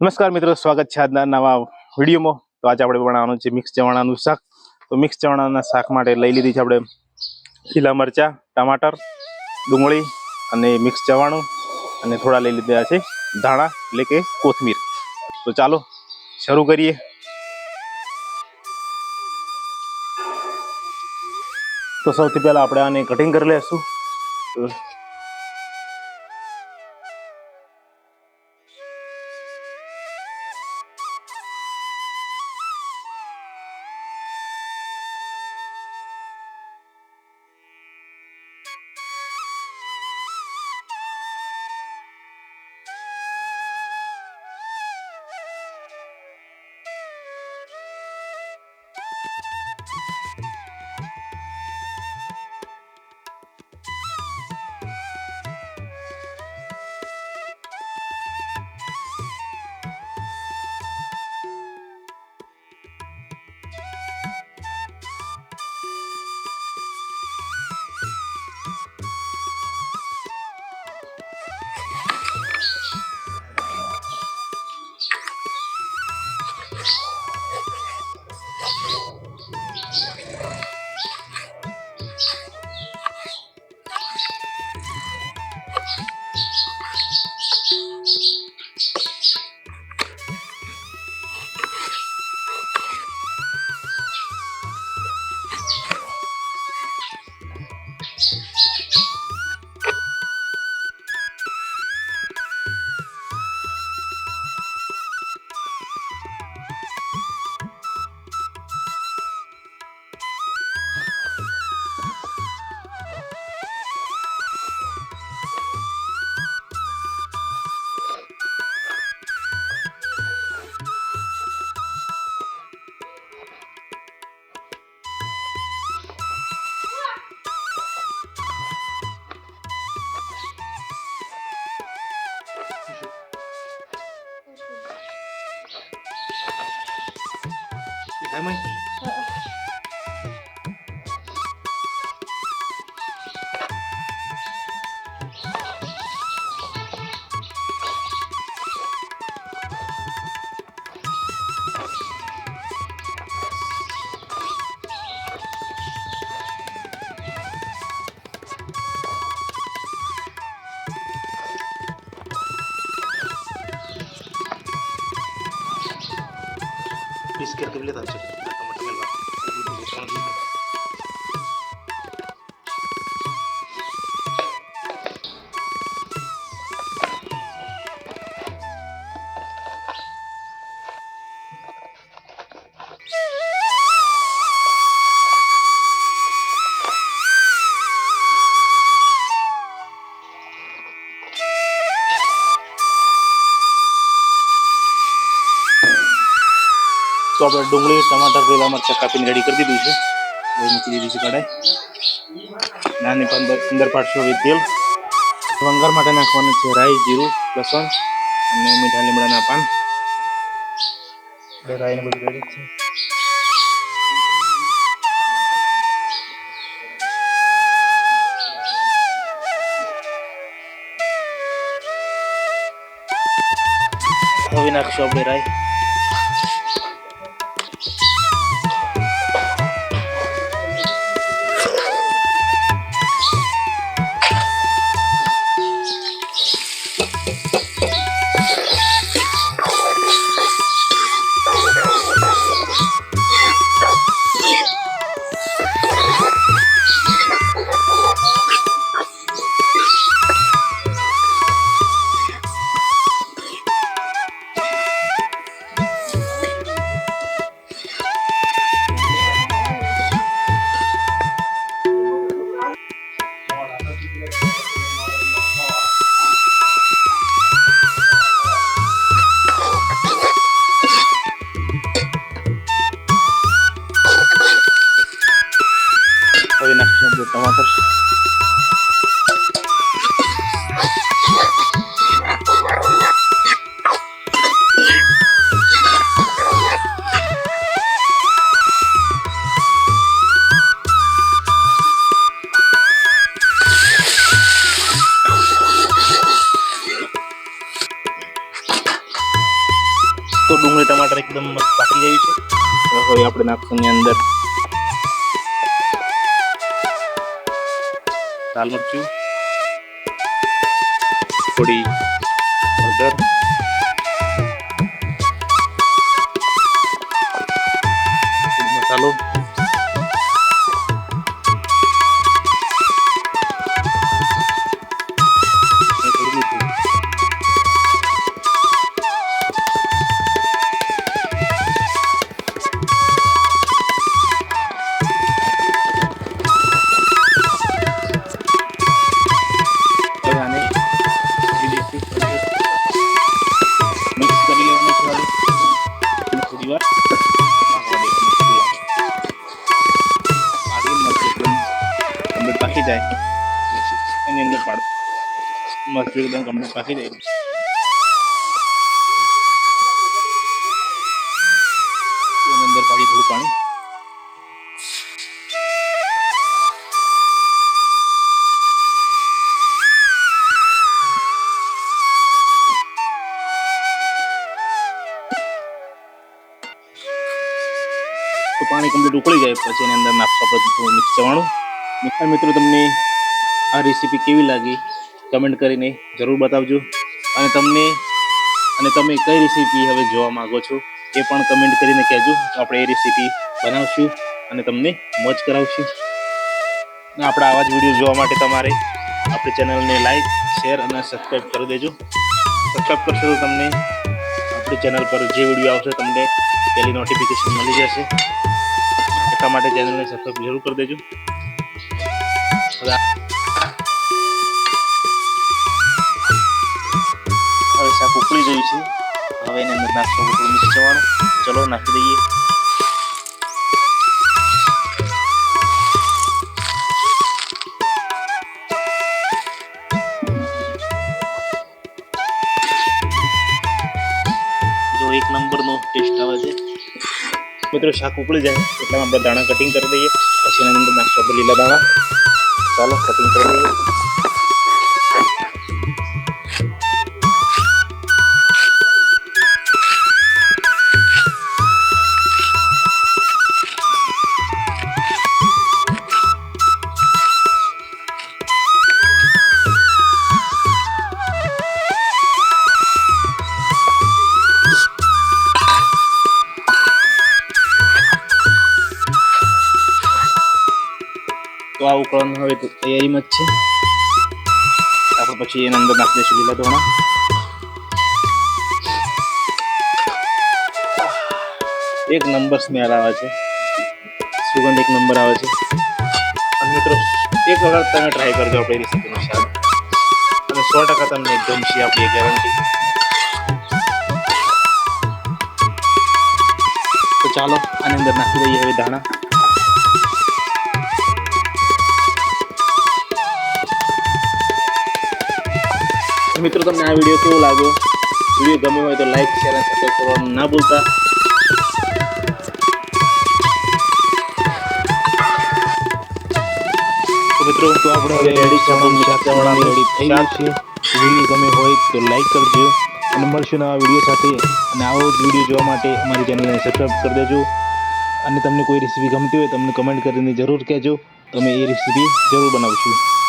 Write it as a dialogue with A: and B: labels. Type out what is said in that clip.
A: નમસ્કાર મિત્રો, સ્વાગત છે આજના નવા વિડીયોમાં. તો આજે આપણે બનાવવાનું છે મિક્સ ચવાણાનું શાક. તો મિક્સ ચવાણાના શાક માટે લઈ લીધી છે આપણે લીલા મરચાં, ટમાટર, ડુંગળી અને મિક્સ ચવાણું અને થોડા લઈ લીધા છે ધાણા, એટલે કે કોથમીર. તો ચાલો, શરૂ કરીએ. તો સૌથી પહેલા આપણે આને કટિંગ કરી લઈશું તો Máy. ಬಿಸ್ಕೆಟ್ ಕಿಬ್ಲಿದಾಚೆ ಟೊಮೆಟೊ ಮೇಲೆ તો આપણે ડુંગળી, ટમાટર લીલા મરચાં કાપીને રેડી કરી દીધું છે. હવે મૂકી દીધી છે કઢાઈ. નાની પંદર પંદર પાટસો તેલ. વંગાર માટે નાખવાનું છે રાઈ, જીરું, લસણ અને મીઠા લીમડાના પાન. રાઈને બધું રેડી છે. હવે નાખશું આપણે રાઈ. આપણે નાખશું એની અંદર લાલ મરચું થોડી હળદર મરચું એકદમ કમ્પ્લીટ પાકી જાય અંદર પાડી થોડું પાણી તો પાણી કમ્પ્લીટ ઉકળી જાય પછી એની અંદર નાખશું આપણે થોડું મિક્સ જવાનું મિત્રો તમને આ રેસીપી કેવી લાગી કમેન્ટ કરીને જરૂર બતાવજો. અને તમને, અને તમે કઈ રેસીપી હવે જોવા માંગો છો એ પણ કમેન્ટ કરીને કહેજો. આપણે એ રેસીપી બનાવશું અને તમને મોજ કરાવશું. અને આપણા આવા જ વીડિયો જોવા માટે તમારે આપણી ચેનલને લાઈક શેર અને સબસ્ક્રાઈબ કરી દેજો. સબસ્ક્રાઈબ કરશો તો તમને આપણી ચેનલ પર જે વીડિયો આવશે તમને પહેલી નોટિફિકેશન મળી જશે. એટલા માટે ચેનલને સબસ્ક્રાઈબ જરૂર કરી દેજો. હવે શાક ઉકળી ગયું છે. હવે એને અંદર નાખશું થોડું મિક્સ જવાનું. ચલો, નાખી દઈએ. એક નંબરનો ટેસ્ટ આવે છે. મિત્રો, શાક ઉકળી જાય. એટલે આપણે દાણા કટિંગ કરી દઈએ. પછી એના અંદર નાખશું લીલા દાણા ચાલો કટિંગ કરી દઈએ. તો ઉકળવાનું હવે તૈયારીમાં જ છે. આપણે પછી એના અંદર નાખી દઈશું લીલા ધોણા. એક નંબર સ્મેલ આવે છે. સુગંધ એક નંબર આવે છે. અને મિત્રો, એક વખત તમે ટ્રાય કરજો આપણી રેસીપીનું શાક. અને સો ટકા તમને એકદમ ગમશે આપણી ગેરંટી તો ચાલો, આની અંદર નાખી દઈએ હવે દાણા મિત્રો, તમને આ વીડિયો કેવો લાગ્યો? વીડિયો ગમ્યો હોય તો લાઈક શેર અને સબસ્ક્રાઈબ કરવાનું ના ભૂલતા. મિત્રો, તો આપણે રેડી છે સાથેવાળા રેડી થઈ ગયા છે વીડિયો ગમે હોય તો લાઈક કરજો અને મળશું નવા વીડિયો સાથે. અને આવો જ વીડિયો જોવા માટે અમારી ચેનલને સબસ્ક્રાઈબ કરી દેજો. અને તમને કોઈ રેસીપી ગમતી હોય તમને કમેન્ટ કરીને જરૂર કહેજો. તમે એ રેસીપી જરૂર બનાવશું.